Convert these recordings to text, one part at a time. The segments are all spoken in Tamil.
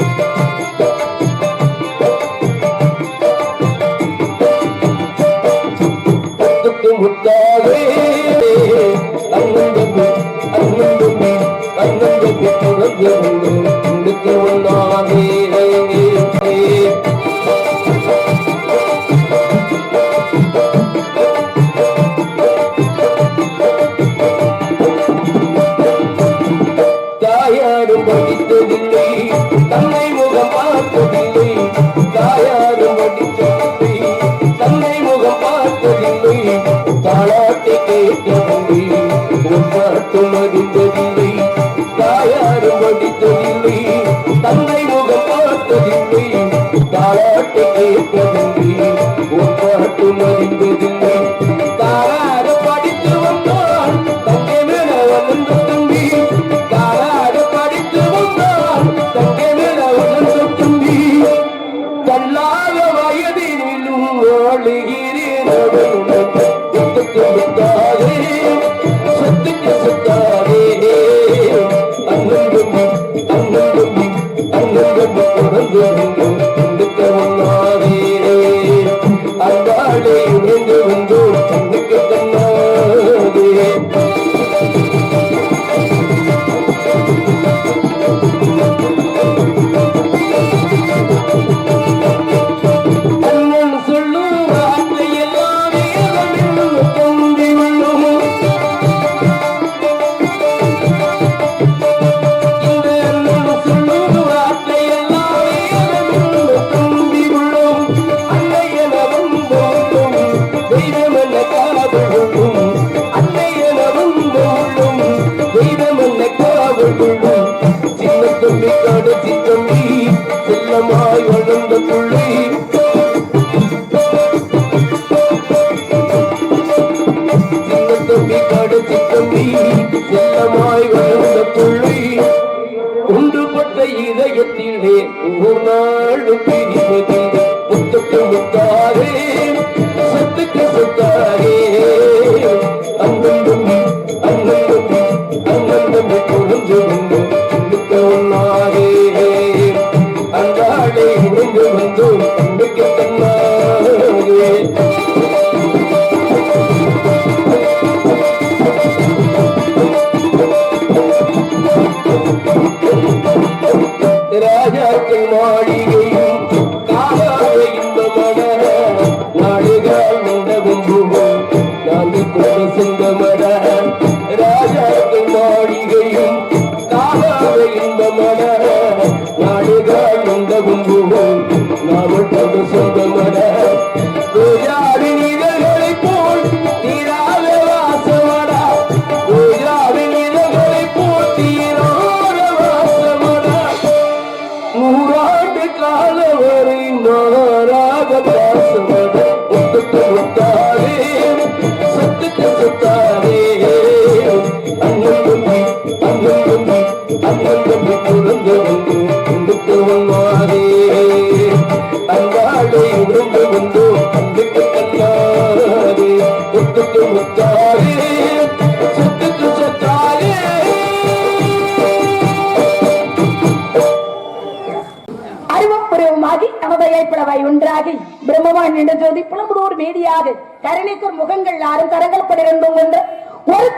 Música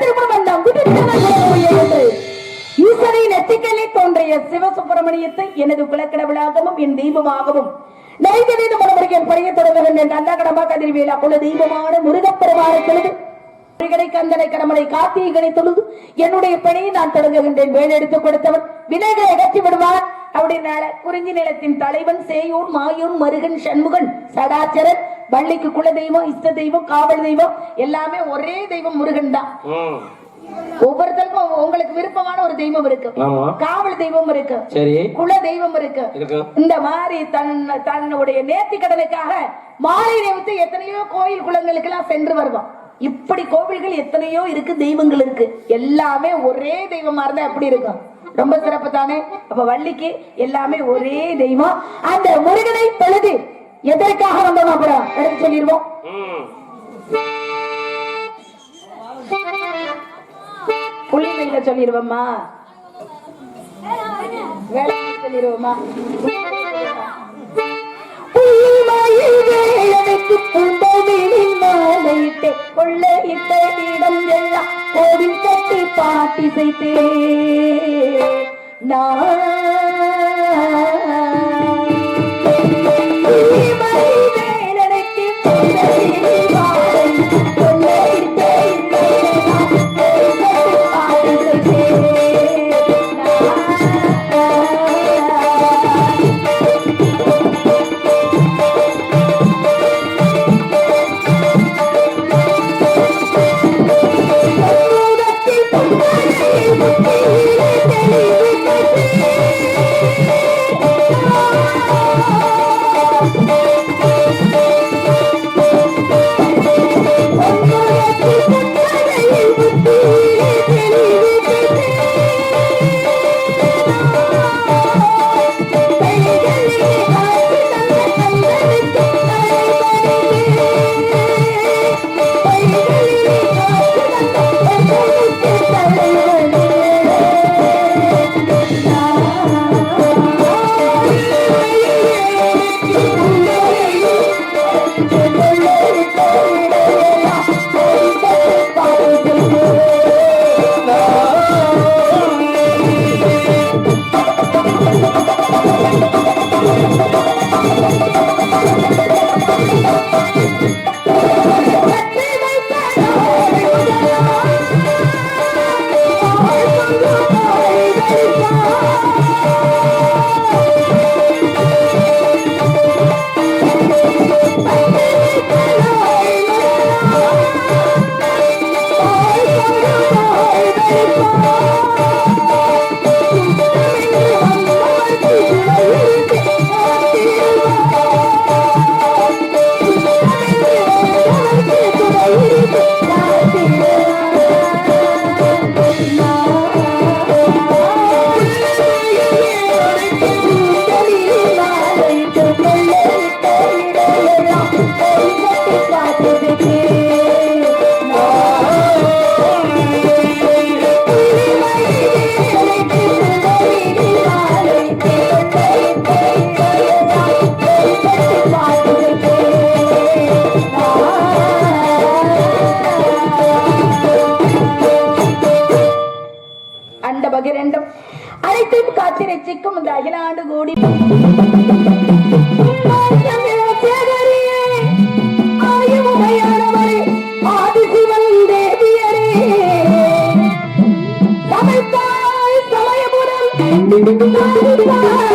திருமணம் வேண்டாம் என்று நெத்திக்கலை தோன்றிய சிவசுப்பிரமணியத்தை எனது குலக்கடவுளாகவும் என் தெய்வமாகவும் நைவேதீன மனமுறையின் பழைய தொடர்கின்ற அந்த கடம்பா கதிர்வேலா குல தெய்வமான முருகப்பெருமானை என்னுடைய பணியை நான் தொடங்குகின்றேன் வேலெடுத்து கொடுத்தவன் வினைகளை அகற்றி விடுவான் அப்படின்னால குறிஞ்சி நிலத்தின் தலைவன் சேயூர் மாயூர் மருகன் சண்முகன் சடாச்சரன் வள்ளிக்கு குல தெய்வம் இஷ்ட தெய்வம் காவல் தெய்வம் எல்லாமே ஒரே தெய்வம் முருகன் தான். ஒவ்வொருத்தருக்கும் உங்களுக்கு விருப்பமான ஒரு தெய்வம் இருக்கு. காவல் தெய்வம் இருக்கு. குல தெய்வம் இருக்கு. இந்த மாதிரி தன் தன்னுடைய நேர்த்தி கடனுக்காக மாலை நேரத்து எத்தனையோ கோயில் குளங்களுக்கு எல்லாம் சென்று வருவோம். இப்படி கோவில்கள் எத்தனையோ இருக்கு தெய்வங்கள் இருக்கு. எல்லாமே ஒரே தெய்வமா இருந்தா எப்படி இருக்கும்? ரொம்ப சிறப்பு தானே அப்ப வள்ளிக்கு எல்லாமே ஒரே தெய்வம். அந்த முருகனை பொழுது எதற்காக வந்தோம் அப்புறம் எடுத்து சொல்லிடுவோம் புள்ளிமையில சொல்லிடுவோம்மா வேலையில சொல்லிடுவோமா எனக்கு புண்டவினின் மாலையிட்டு கொள்ளையிட்ட இடம் எல்லாம் கோவில் கட்டி பாட்டி செய்தே நான் Bye.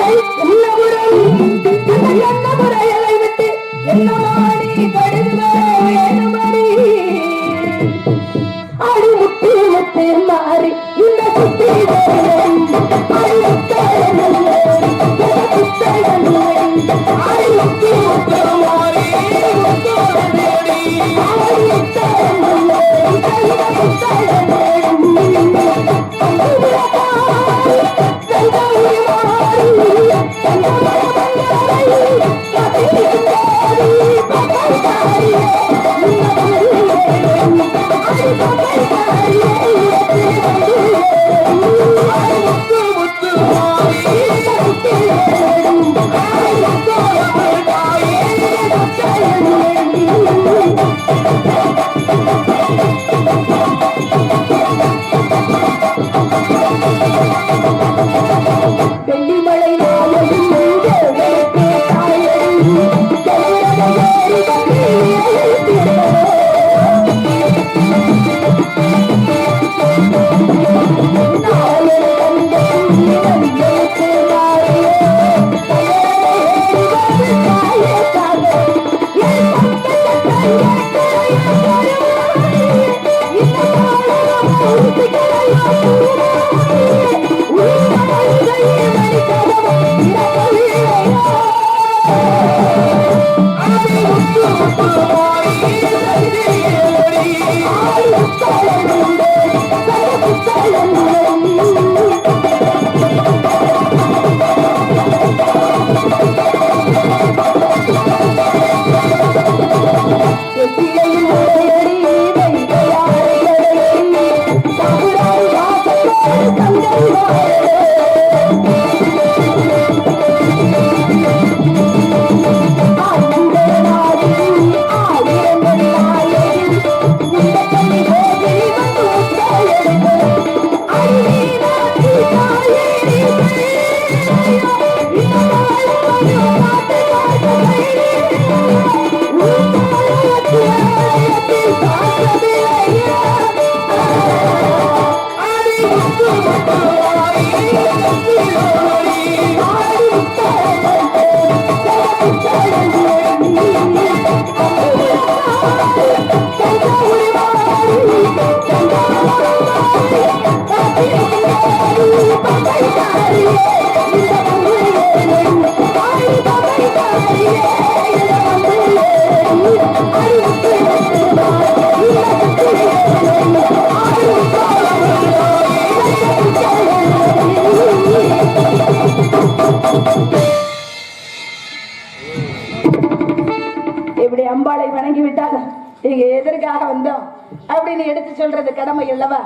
இப்படி அம்பாளை வணங்கி விட்டால் நீங்க எதற்காக வந்தோம் அப்படின்னு எடுத்து சொல்றது கடமை அல்லவா?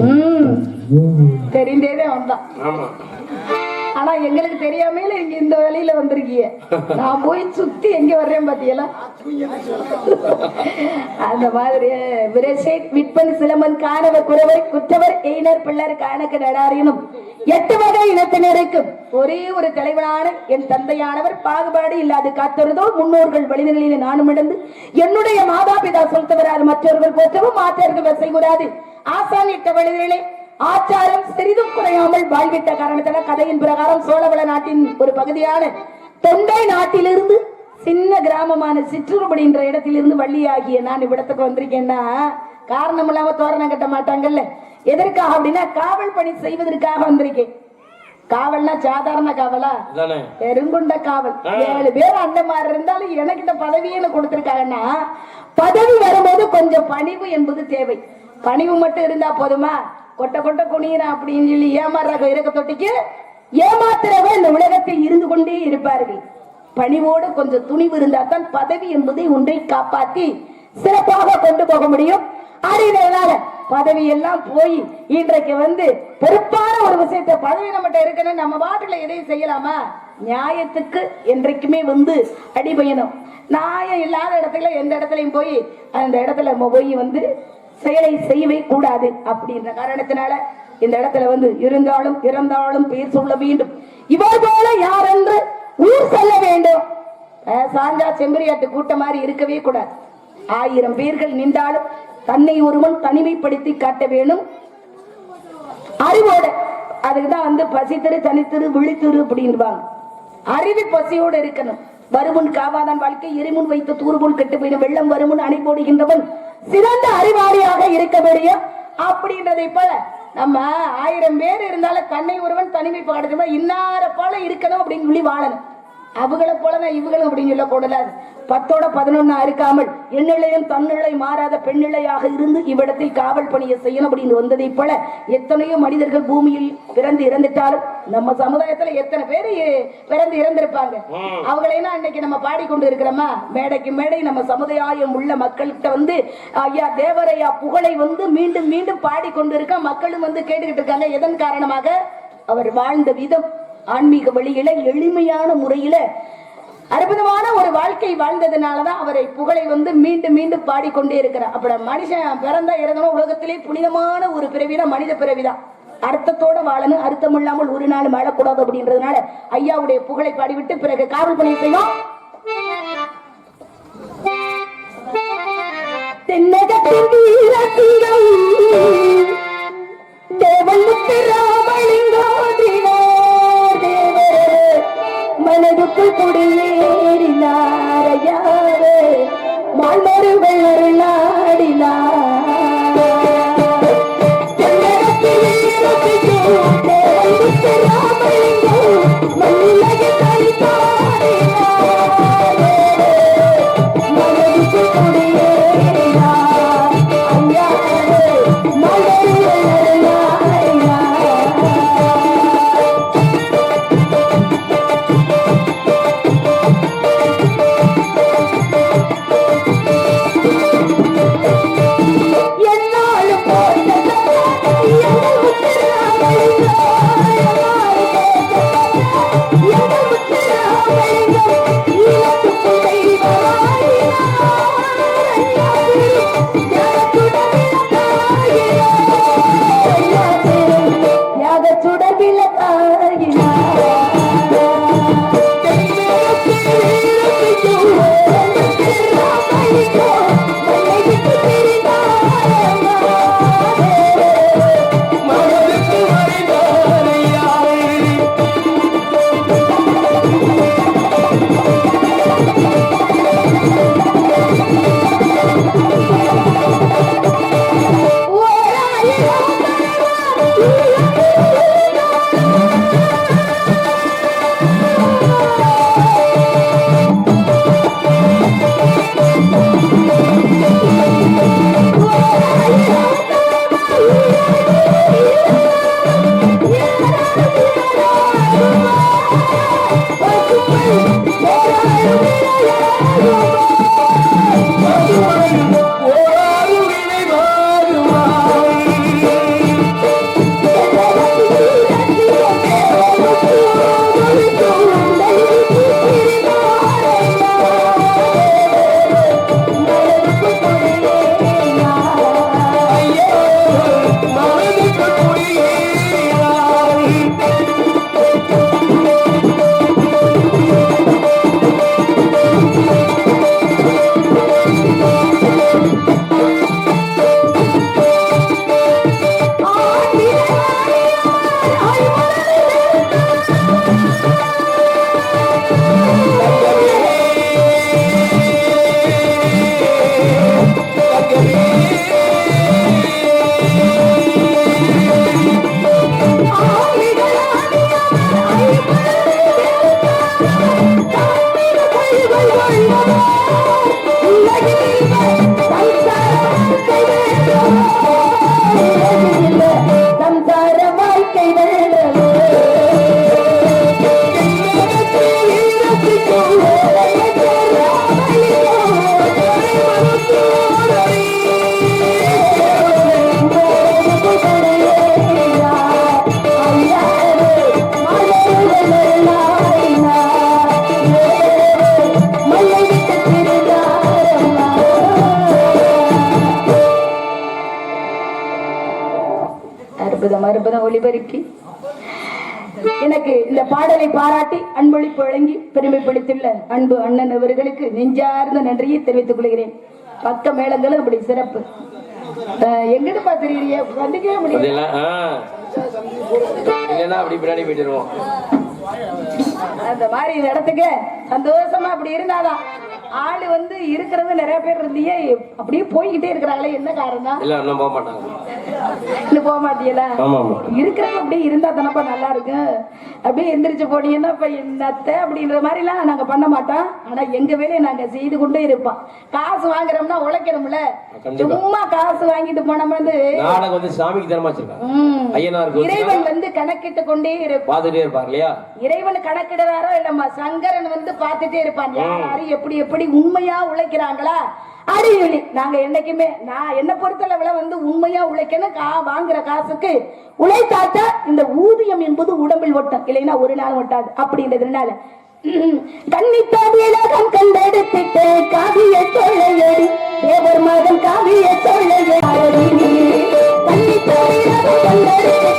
உம் தெரிந்தேதே வந்தான். ஆமா. ஆனா எங்களுக்கு தெரியாமல இங்க இந்த வழியில வந்திருக்கீங்க நான் போய் சுத்தி எங்க வர்றேன் பாத்தீங்களா? அந்த மாதிரி விரசை விற்பன் சிலம்பன் காணவர் குறவர் குற்றவர் எயினர் பிள்ளர் காணக்கு நடாரினும் எட்டு வகை இனத்தினருக்கும் ஒரே ஒரு தலைவனான என் தந்தையானவர் பாகுபாடு இல்லாது காத்திருந்தோ முன்னோர்கள் வழிநிலையில நானும் இடந்து என்னுடைய மாதா பிதா சொல்த்தவராது மற்றவர்கள் போற்றவும் மாற்றர்கள் வசை கூடாது ஆசான் இட்ட வழிநிலை ஆச்சாரம் சிறிதும் குறையாமல் வாழ்விட்ட காரணத்தால கதையின் பிரகாரம் சோழவள நாட்டின் ஒரு பகுதியான தொண்டை நாட்டிலிருந்து சின்ன கிராமமான சிற்றூர்படி என்ற இடத்திலிருந்து வள்ளியாகிய நான் இவ்விடத்துக்கு வந்திருக்கேன்னா காரணம் இல்லாம தோரணம் கட்ட மாட்டாங்கல்ல. எதற்காக அப்படின்னா காவல் பணி செய்வதற்காக வந்திருக்கேன். காவல்னா சாதாரண காவலா? பெருங்குண்ட காவல். ஏழு பேர் அந்த மாதிரி இருந்தாலும் எனக்கு இந்த பதவியை கொடுத்திருக்காங்கன்னா பதவி வரும்போது கொஞ்சம் பணிவு என்பது தேவை. பணிவு மட்டும் இருந்தா போதுமா? கொட்ட கொட்ட குனியிறான் அப்படின்னு சொல்லி ஏமாறாக இறக்க தொட்டிக்கு. ஏமாத்துறவங்க இந்த உலகத்தில் இருந்து கொண்டே இருப்பார்கள். பணிவோடு கொஞ்சம் துணிவு இருந்தால் தான் பதவி என்பதை ஒன்றை காப்பாத்தி சிறப்பாக கொண்டு போக முடியும். அதனால பதவி எல்லாம் போய் இன்றைக்கு வந்து பொறுப்பான ஒரு விஷயத்த பதவி நம்மகிட்ட இருக்குன்னு நம்ம பாட்டுல எதையும் செய்யலாமா? நியாயத்துக்கு என்றைக்குமே வந்து அடிபயணும். நியாயம் இல்லாத இடத்துல எந்த இடத்துலயும் போய் அந்த இடத்துல போய் வந்து செயலை செய்யவே கூடாது அப்படின்ற காரணத்தினால இந்த இடத்துல வந்து இருந்தாலும் இறந்தாலும் பேர் சொல்ல வேண்டும். இவர் போல யார் என்று ஊர் சொல்ல வேண்டும். சாஞ்சா செம்பரியாட்டு கூட்டம் மாதிரி இருக்கவே கூடாது. ஆயிரம் பேர்கள் நின்றாலும் தன்னை ஒருவன் தனிமைப்படுத்தி காட்ட வேணும். அறிவோட. அதுக்குதான் வந்து பசித்திரு தனித்திரு விழித்திரு அப்படின்பாங்க அறிவு பசியோடு இருக்கணும். வருமுன் காவாதான் வாழ்க்கை எரிமுன் வைத்து தூர்முன் கெட்டு போயிடும். வெள்ளம் வருமுன் அணை போடுகின்றவன் சிறந்த அறிவாளியாக இருக்க முடியும். அப்படின்றதை போல நம்ம ஆயிரம் பேர் இருந்தாலும் தன்னை ஒருவன் தனிமை பாடுறதுமா இன்னார போல இருக்கணும் அப்படின்னு சொல்லி வாழணும். அவங்கள போலதான் இவங்களும் அப்படின்னு சொல்ல கூடாது பத்தோட பதினொன்னா இருக்காமல் எண்ணிலையும் தன்னிலை மாறாத பெண்ணிலையாக இருந்து இவ்விடத்தில் காவல் பணியை செய்யணும் அப்படின்னு வந்ததை போல எத்தனையோ மனிதர்கள் பூமியில் பிறந்து இறந்துட்டாலும் நம்ம சமுதாயத்துல எத்தனை பேர் பிறந்து இறந்திருப்பாங்க. அவங்களையும் அன்னைக்கு நம்ம பாடிக்கொண்டு இருக்கிறோமா மேடைக்கு மேடை நம்ம சமுதாயம் உள்ள மக்கள்கிட்ட வந்து ஐயா தேவரையா புகழை வந்து மீண்டும் மீண்டும் பாடிக்கொண்டு இருக்க மக்களும் வந்து கேட்டுக்கிட்டு இருக்காங்க. எதன் காரணமாக? அவர் வாழ்ந்த விதம் ஆன்மீக வழியில எளிமையான முறையில அற்புதமான ஒரு வாழ்க்கை வாழ்ந்ததுனாலதான் அவரை புகழை வந்து மீண்டும் மீண்டும் பாடிக்கொண்டே இருக்கிறார். அப்ப மனுஷன் பிறந்தா இறந்தனும் உலகத்திலே புனிதமான ஒரு பிறவினா மனித பிறவிதான். அர்த்தத்தோட வாழணும் அர்த்தம் இல்லாமல் ஒரு நாள் வாழக்கூடாது அப்படின்றதுனால ஐயாவுடைய புகழை பாடிவிட்டு பிறகு காவல் பணியத்தையும் செய்யும் தென்னகத்தின் மனதுக்குள் குடியேறினார் ஐயாவே. மால்மருகள் அருளாடினார். பெருமைப்படுத்தியுள்ள அன்பு அண்ணன் அவர்களுக்கு நெஞ்சார்ந்த நன்றியை தெரிவித்துக் கொள்கிறேன். பக்க மேளங்களும் அப்படி சிறப்பு. எங்கிட்டு பாத்துறீங்க வந்துக்கவே முடியல அதெல்லாம் ஆ. இல்லைன்னா அப்படி பின்னாடி போயிட்டுருவோம். அந்த மாதிரி இடத்துக்கு சந்தோஷமா அப்படி இருந்தாதான். ஆளு வந்து இருக்கிறது நிறைய பேர் இருந்தீங்க. அப்படியே போய்கிட்டே இருக்கிறாங்களே என்ன காரணம்? இல்ல இன்னும் போக மாட்டாங்க. இன்னும் போக மாட்டீங்களா இருக்கிறவங்க அப்படியே இருந்தா தானப்பா நல்லா இருக்கு அப்படியே எந்திரிச்சு போனீங்கன்னா இப்ப என்னத்த அப்படின்ற மாதிரி எல்லாம் நாங்க பண்ண மாட்டோம். ஆனா எங்க வேலையை நாங்க செய்து கொண்டே இருப்போம். காசு வாங்குறோம்னா உழைக்கிறோம்ல கண்டிப்பா. சும்மா காசு வாங்கிட்டு போனோம்னா வந்து நாடகம் வந்து சாமிக்கு தரமா வச்சிருக்காங்க. இறைவன் வந்து கணக்கிட்டு கொண்டே இருப்பான் பார்த்துட்டே இருப்பார் இல்லையா? இறைவன் கணக்கிடுறாரோ இல்லம்மா சங்கரன் வந்து பார்த்துட்டே இருப்பான். யார் யாரு எப்படி எப்படி உண்மையா உழைக்கிறாங்களா? அப்படின்னு நாங்க என்னைக்குமே நான் என்ன பொறுத்தளவுல வந்து உண்மையா உழைக்கணும். கா வாங்குற காசுக்கு உழைத்தாத்தா இந்த ஊதியம் என்பது உடம்பில் ஒட்டும். இல்லைன்னா ஒரு நாள் ஒட்டாது. அப்படின்றதுனால கண்ணித்தாவியலகம் கண்டெடுத்துட்டு காவிய சொல்லையடி தேவர் மகன் காவிய சொல்லையடி கண்ணித்தாவியலகம் கண்டெடுத்துட்டு கண்டெடுத்து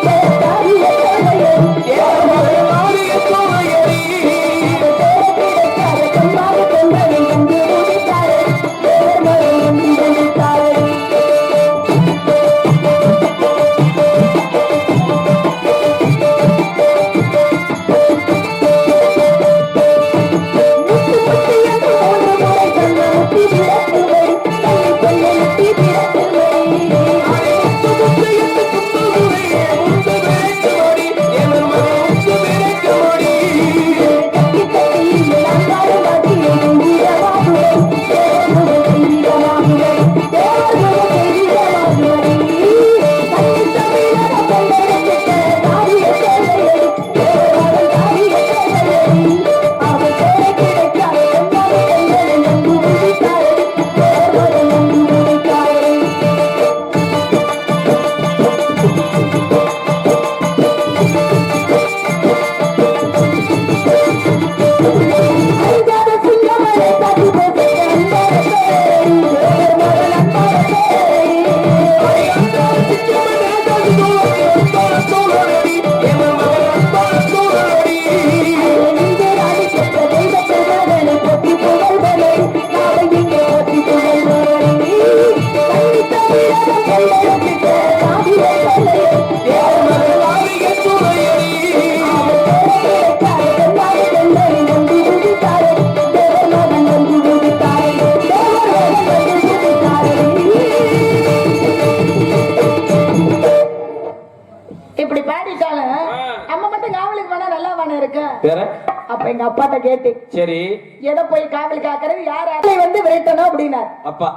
கேட்டு. சரி. எதை போய் காவல் காக்கிறது? யார் அதை வந்து விரட்டணும் அப்படின்னார். அப்பா.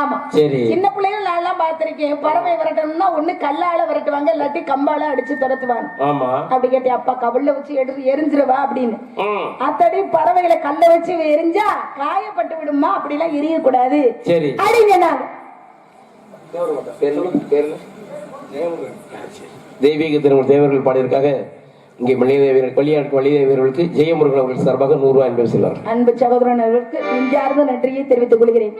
ஆமா. சரி. சின்ன பிள்ளைகள் நான் எல்லாம் பார்த்திருக்கேன். பறவை விரட்டணும்னா ஒண்ணு கல்லால விரட்டுவாங்க இல்லாட்டி கம்பால அடிச்சு துரத்துவாங்க. ஆமா. அப்படி கேட்டேன் அப்பா கவில்ல வச்சு எடுத்து எரிஞ்சிருவா அப்படின்னு. அத்தடி பறவைகளை கல்ல வச்சு எரிஞ்சா காயப்பட்டு விடுமா? அப்படி எல்லாம் எரிய கூடாது சரி என்ன? தெய்வீக திருமண தேவர்கள் பாடியிருக்காக இங்கே பள்ளியாட்டு மல்லிகை தேவியர்களுக்கு ஜெயமுருகன் அவர்கள் சார்பாக நூறு ரூபாய் என்பது செல்வார் அன்பு சகோதரன் அவர்களுக்கு நெஞ்சார்ந்த நன்றியை தெரிவித்துக் கொள்கிறேன்.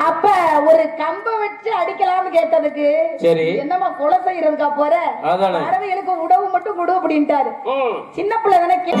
அப்ப ஒரு கம்ப வச்சு அடிக்கலாம்னு கேட்டதுக்கு சரி. என்னம்மா கொலை செய்யறதுக்கா போற. பறவைகளுக்கு உணவு மட்டும் கொடு அப்படின்ட்டாரு. சின்ன பிள்ளை தானே கே-